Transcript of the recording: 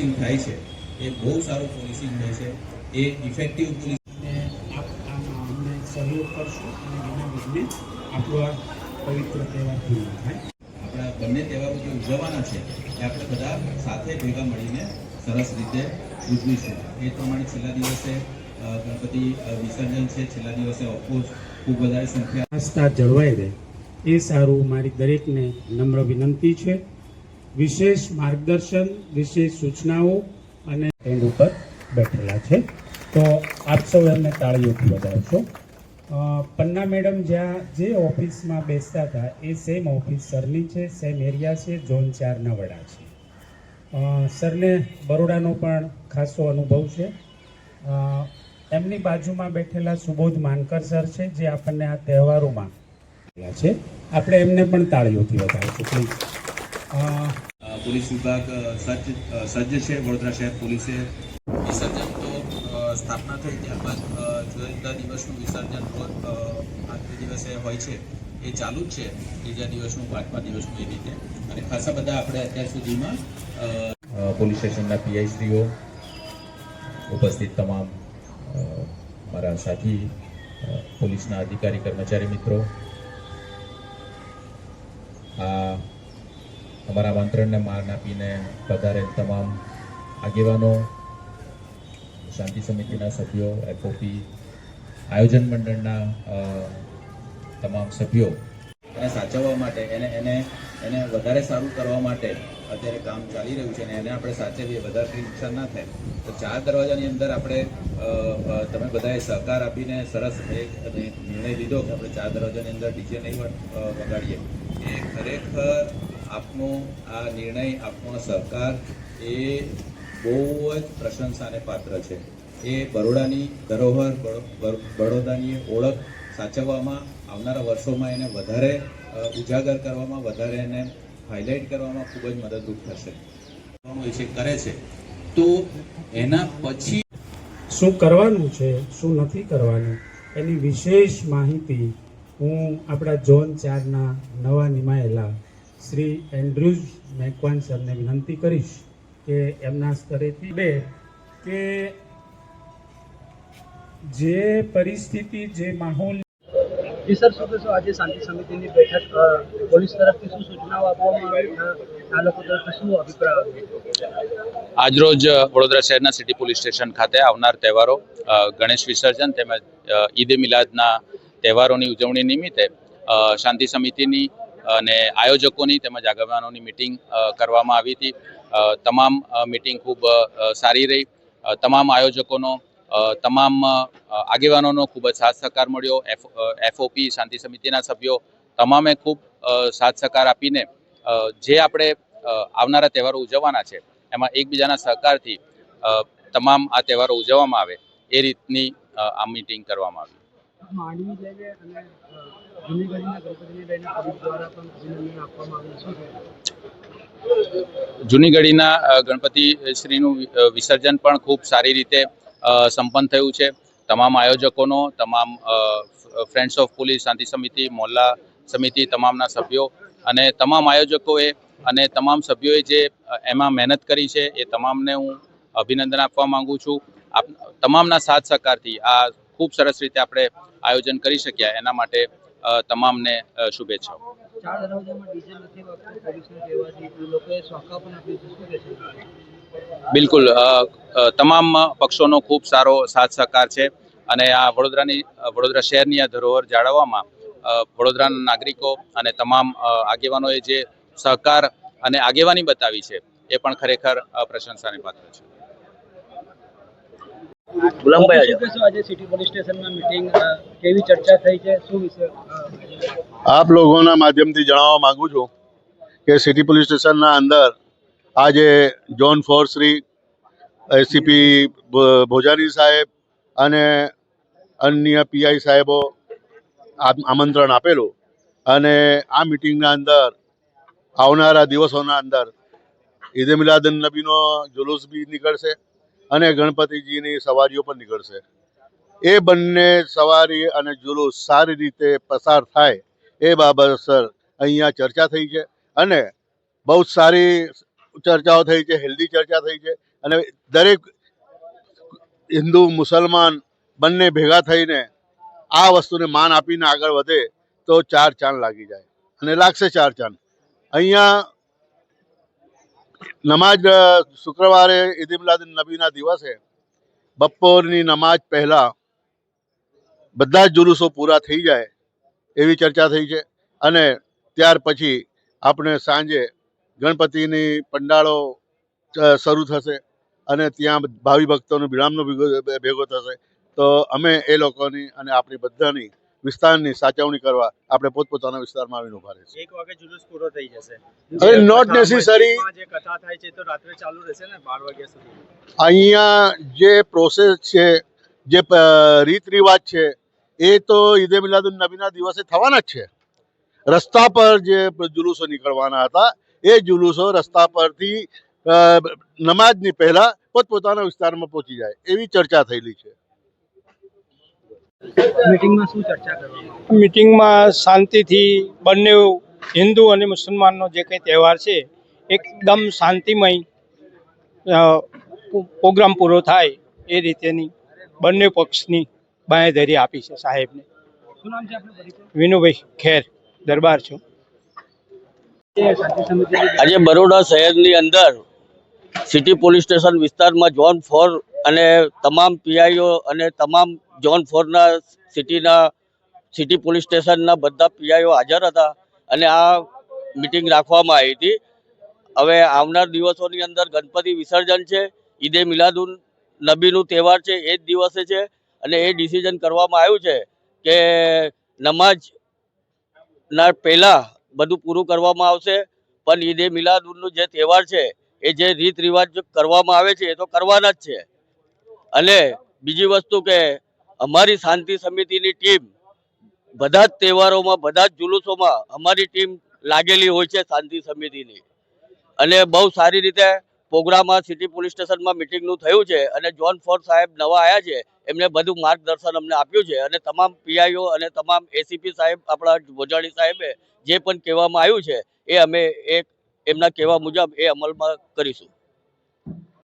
Policing થાય છે એ બહુ સારું પોલીસિંગ થાય છે એ ઇફેક્ટિવ પોલીસ અમને સહયોગ કરશો અને વિઘ્ને આપણો આ પવિત્ર તહેવાર પૂર્ણ થાય આપણા બંને તહેવારો જે ઉજવવાના છે એ આપણે બધા સાથે ભેગા મળીને સરસ રીતે ઉજવીશું. એ પ્રમાણે છેલ્લા દિવસે ગણપતિ વિસર્જન છે. છેલ્લા દિવસે ઓફકોર્સ ખૂબ વધારે સંખ્યા જળવાઈ રહે. એ સારું મારી દરેકને નમ્ર વિનંતી છે. વિશેષ માર્ગદર્શન વિશેષ સૂચનાઓ અને સ્ટેન્ડ ઉપર બેઠેલા છે. તો આપ સૌ એમને તાળીઓથી વધારશો. અ, પન્ના મેડમ જ્યાં જે ઓફિસમાં બેસતા હતા એ સેમ ઓફિસ સરની છે સેમ એરિયા છે ઝોન ચારના વડા છે. સરને બરોડાનો પણ ખાસો અનુભવ છે. એમની બાજુમાં બેઠેલા સુબોધ માનકર સર છે જે આપણને આ તહેવારોમાં છે. આપણે એમને પણ તાળીઓથી વધારીશું પ્લીઝ પોલીસ વિભાગ સજ્જ સજ્જ છે વડોદરા શહેર પોલીસે. વિસર્જન તો સ્થાપના થઈ ત્યારબાદ જુદા જુદા દિવસનું વિસર્જન આજના દિવસે હોય છે. એ ચાલુ જ છે. ત્રીજા દિવસનું પાંચમા દિવસનું એ રીતે. અને ખાસા બધા આપણે અત્યાર સુધીમાં અ, પોલીસ સ્ટેશનના પીઆઈશ્રીઓ ઉપસ્થિત તમામ મારા સાથી પોલીસના અધિકારી કર્મચારી મિત્રો આ અમારા આમંત્રણને માન આપીને પધારેલ તમામ આગેવાનો, શાંતિ સમિતિના સભ્યો, એફઓપી, આયોજન મંડળના તમામ સભ્યો. એને સાચવવા માટે, એને એને એને વધારે સારું કરવા માટે અત્યારે કામ ચાલી રહ્યું છે અને એને આપણે સાચવીએ વધારે નુકસાન ના થાય. તો ચાર દરવાજાની અંદર આપણે તમે બધાએ સહકાર આપીને સરસ એક નિર્ણય લીધો કે આપણે ચાર દરવાજાની અંદર ડીજે નહીં વગાડીએ. એ ખરેખર આપનો આ નિર્ણય, આપનો સહકાર એ બહુ જ પ્રશંસાને પાત્ર છે. એ બરોડાની ધરોહર બરોડાની ઓળખ સાચવવામાં, આવનારા વર્ષોમાં એને વધારે ઉજાગર કરવામાં, વધારે એને હાઇલાઇટ કરવામાં ખૂબ જ મદદરૂપ થશે. છે, કરે છે. તો એના પછી શું કરવાનું છે, શું નથી કરવાનું, એની વિશેષ માહિતી હું આપણા ઝોન ચારના નવા નિમાયેલા શ્રી એન્ડ્રુઝ મેકવાન સરને વિનંતી કરીશ કે એમના સ્તરેથી બે કે જે પરિસ્થિતિ જે માહોલ જી સર શું કહેશો? આજે શાંતિ સમિતિની બેઠક પોલીસ તરફથી શું સૂચનાઓ આપવામાં આવી આ લોકો તરફથી શું અભિપ્રાય આજરોજ વડોદરા શહેરના સિટી પોલીસ સ્ટેશન ખાતે આવનાર તહેવારો ગણેશ વિસર્જન તેમજ ઈદે મિલાદના તહેવારોની ઉજવણી નિમિત્તે શાંતિ સમિતિની અને આયોજકોની તેમજ આગેવાનોની મિટિંગ કરવામાં આવી હતી. તમામ મિટિંગ ખૂબ સારી રહી. તમામ આયોજકોનો તમામ આગેવાનોનો ખૂબ જ સાથ સહકાર મળ્યો. એફઓપી, શાંતિ સમિતિના સભ્યો તમામે ખૂબ સાથ સહકાર આપીને જે આપણે આવનારા તહેવારો ઉજવવાના છે, એમાં એકબીજાના સહકારથી તમામ આ તહેવારો ઉજવવામાં આવે, એ રીતની આ મીટિંગ કરવામાં આવી. જૂની ગલીના ગણપતિને લઈને પોલીસ દ્વારા પણ અભિનંદન આપવામાં આવ્યું શું છે. જૂની ગઢીના ગણપતિ શ્રીનું વિસર્જન પણ ખૂબ સારી રીતે સંપન્ન થયું છે. તમામ આયોજકોનો, તમામ ફ્રેન્ડ્સ ઓફ પોલીસ, શાંતિ સમિતિ મોહલ્લા સમિતિ, તમામના સભ્યો અને તમામ આયોજકોએ અને તમામ સભ્યોએ જે એમાં મહેનત કરી છે એ તમામને હું અભિનંદન આપવા માંગુ છું. આપ, તમામના સાથ સહકારથી આ ખૂબ સરસ રીતે આપણે આયોજન કરી શક્યા. એના માટે તમામને શુભેચ્છાઓ. બિલકુલ તમામ પક્ષોનો ખૂબ સારો સાથ સહકાર છે અને આ વડોદરાની વડોદરા શહેરની આ ધરોહર જાળવવામાં વડોદરાના નાગરિકો અને તમામ આગેવાનોએ જે સહકાર અને આગેવાની બતાવી છે એ પણ ખરેખર પ્રશંસાને પાત્ર છે શું કહેશો આજે સિટી પોલીસ સ્ટેશનમાં મિટિંગ કેવી ચર્ચા થઈ છે શું વિશે અ, આપ લોકોના માધ્યમથી જણાવવા માંગુ છું કે સિટી પોલીસ સ્ટેશનના અંદર આજે zone four Shri ACP Bhojari સાહેબ અને અન્ય પીઆઈ સાહેબો આમંત્રણ આપેલું અને આ મિટિંગના અંદર આવનારા દિવસોના અંદર ઈદે મિલાદન નબીનો જુલુસ બી નીકળશે. અને ગણપતિજીની સવારીઓ પણ નીકળશે. એ બંને સવારી અને જુલુસ સારી રીતે પસાર થાય એ બાબત સર અહીંયા ચર્ચા થઈ છે અને બહુ સારી ચર્ચાઓ થઈ છે, હેલ્ધી ચર્ચા થઈ છે અને દરેક હિન્દુ, મુસલમાન બંને ભેગા થઈને આ વસ્તુને માન આપીને આગળ વધે તો ચાર ચાંદ લાગી જાય અને લાગશે ચાર ચાંદ. અહીંયા નમાજ શુક્રવારે ઈદ નબીના દિવસે બપોરની નમાજ પહેલા બધા જ જુલુસો પૂરા થઈ જાય એવી ચર્ચા થઈ છે અને ત્યાર પછી આપણે સાંજે ગણપતિની પંડાળો શરૂ થશે અને ત્યાં ભાવિ ભક્તોનો વિરામનો ભેગો થશે. તો અમે એ લોકોની અને આપણી બધાની વિસ્તારની સાચવણી કરવા આપણે પોતપોતાના વિસ્તારમાં આવીને ઊભા રહેશે. એક વાગે જુલુસ પૂરો થઈ જશે. હવે નોટ નેસેસરી જે કથા થાય છે તો રાત્રે ચાલુ રહેશે ને 12 વાગ્યા સુધી. અહીંયા જે પ્રોસેસ છે જે રીત રિવાજ છે એ તો ઈદે મિલાદુન નબીના દિવસે થવાના જ છે. રસ્તા પર જે જુલુસો નીકળવાના હતા એ જુલુસો રસ્તા પરથી નમાજની પહેલા પોતપોતાના વિસ્તારમાં પહોંચી જાય એવી ચર્ચા થયેલી છે. મીટિંગમાં શું ચર્ચા કરવામાં મિટિંગમાં શાંતિથી બંને હિન્દુ અને મુસલમાનનો જે કંઈ તહેવાર છે એકદમ શાંતિમય પ્રોગ્રામ પૂરો થાય એ રીતેની બંને પક્ષની બાંયધરી આપી છે સાહેબને. શું નામ છે વિનુભાઈ ખેર દરબાર છું. આજે બરોડા શહેરની અંદર સિટી પોલીસ સ્ટેશન વિસ્તારમાં ઝોન ફોર અને તમામ પીઆઈઓ અને તમામ ઝોન ફોરના સિટીના, સિટી પોલીસ સ્ટેશનના બધા પીઆઈઓ હાજર હતા અને આ મિટિંગ રાખવામાં આવી હતી. હવે આવનાર દિવસોની અંદર ગણપતિ વિસર્જન છે, ઈદે મિલાદુન નબીનું તહેવાર છે, એ જ દિવસે છે અને એ ડિસિઝન કરવામાં આવ્યું છે કે નમાજના પહેલાં બધું પૂરું કરવામાં આવશે. પણ ઈદે મિલાદુનનું જે તહેવાર છે, એ જે રીત રિવાજ કરવામાં આવે છે, એ તો કરવાના જ છે. અને બીજી વસ્તુ કે અમારી શાંતિ સમિતિની ટીમ બધા જ તહેવારોમાં, બધા જ જુલુસોમાં અમારી ટીમ લાગેલી હોય છે શાંતિ સમિતિની. અને બહુ સારી રીતે પ્રોગ્રામમાં, સિટી પોલીસ સ્ટેશનમાં મિટિંગનું થયું છે અને જોન ફોર સાહેબ નવા આવ્યા છે, એમને બધું માર્ગદર્શન અમને આપ્યું છે અને તમામ પીઆઈઓ અને તમામ એસીપી સાહેબ, આપણા ભોજાણી સાહેબે જે પણ કહેવામાં આવ્યું છે, એ અમે એક એમના કહેવા મુજબ એ અમલમાં કરીશું.